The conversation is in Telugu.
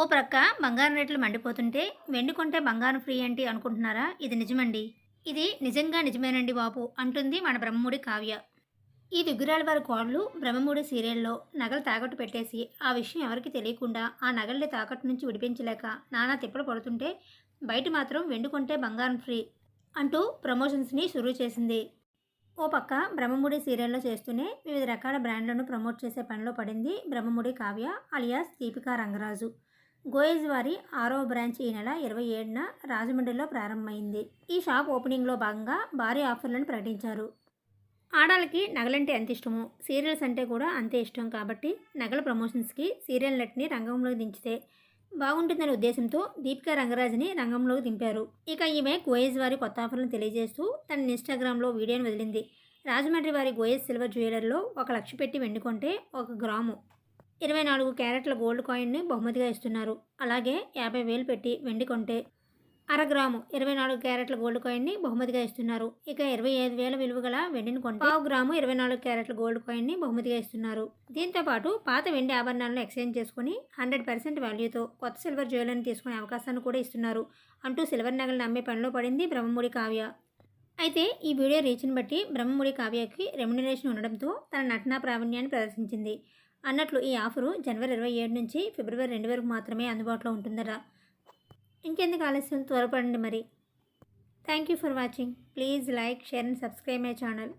ఓ ప్రక్క బంగారం రేట్లు మండిపోతుంటే వెండి కొంటే బంగారం ఫ్రీ ఏంటి అనుకుంటున్నారా? ఇది నిజమండి. ఇది నిజంగా నిజమేనండి బాబు అంటుంది మన బ్రహ్మముడి కావ్య. ఈ దుగ్గురాల వారి కోడలు బ్రహ్మముడి సీరియల్లో నగలు తాకట్టు పెట్టేసి ఆ విషయం ఎవరికి తెలియకుండా ఆ నగల్ని తాకట్టు నుంచి విడిపించలేక నానా తిప్పలు పడుతుంటే బయట మాత్రం వెండి కొంటే బంగారం ఫ్రీ అంటూ ప్రమోషన్స్ని షురూ చేసింది. ఓ పక్క బ్రహ్మముడి సీరియల్లో చేస్తూనే వివిధ రకాల బ్రాండ్లను ప్రమోట్ చేసే పనిలో పడింది బ్రహ్మముడి కావ్య అలియాస్ దీపికా రంగరాజు. గోయజ్ వారి ఆరో బ్రాంచ్ ఈ నెల ఇరవై ఏడున రాజమండ్రిలో ప్రారంభమైంది. ఈ షాప్ ఓపెనింగ్లో భాగంగా భారీ ఆఫర్లను ప్రకటించారు. ఆడాలకి నగలంటే ఎంత ఇష్టమో సీరియల్స్ అంటే కూడా అంతే ఇష్టం కాబట్టి నగల ప్రమోషన్స్కి సీరియల్ నటిని రంగంలోకి దించితే బాగుంటుందనే ఉద్దేశంతో దీపికా రంగరాజుని రంగంలోకి దింపారు. ఇక ఈమె గోయజ్ వారి కొత్త ఆఫర్లను తెలియజేస్తూ తన ఇన్స్టాగ్రామ్లో వీడియోను వదిలింది. రాజమండ్రి వారి గోయజ్ సిల్వర్ జ్యువెలర్లో ఒక లక్ష పెట్టి వెండుకుంటే ఒక గ్రాము. ఇరవై నాలుగు క్యారెట్ల గోల్డ్ కాయిన్ని బహుమతిగా ఇస్తున్నారు. అలాగే యాభై వేలు పెట్టి వెండి కొంటే అర గ్రాము ఇరవై నాలుగు క్యారెట్ల గోల్డ్ కాయిన్ని బహుమతిగా ఇస్తున్నారు. ఇక ఇరవై ఐదు వేల విలువ గల వెండిని కొంటే పావు గ్రాము ఇరవై నాలుగు క్యారెట్ల గోల్డ్ కాయిన్ని బహుమతిగా ఇస్తున్నారు. దీంతో పాటు పాత వెండి ఆభరణాలను ఎక్స్చేంజ్ చేసుకుని హండ్రెడ్ పర్సెంట్ వాల్యూతో కొత్త సిల్వర్ జ్యువెలరీని తీసుకునే అవకాశాన్ని కూడా ఇస్తున్నారు. అంటూ సిల్వర్ నగలను అమ్మే పనిలో పడింది బ్రహ్మముడి కావ్య. అయితే ఈ వీడియో రీచ్ని బట్టి బ్రహ్మముడి కావ్యకి రెమ్యునరేషన్ ఉండడంతో తన నటనా ప్రావీణ్యాన్ని ప్రదర్శించింది. అన్నట్లు ఈ ఆఫరు జనవరి ఇరవై ఏడు నుంచి ఫిబ్రవరి రెండు వరకు మాత్రమే అందుబాటులో ఉంటుందట. ఇంకెందుకు ఆలస్యం? త్వరపడండి మరి. Thank you for watching. Please like share and subscribe my channel.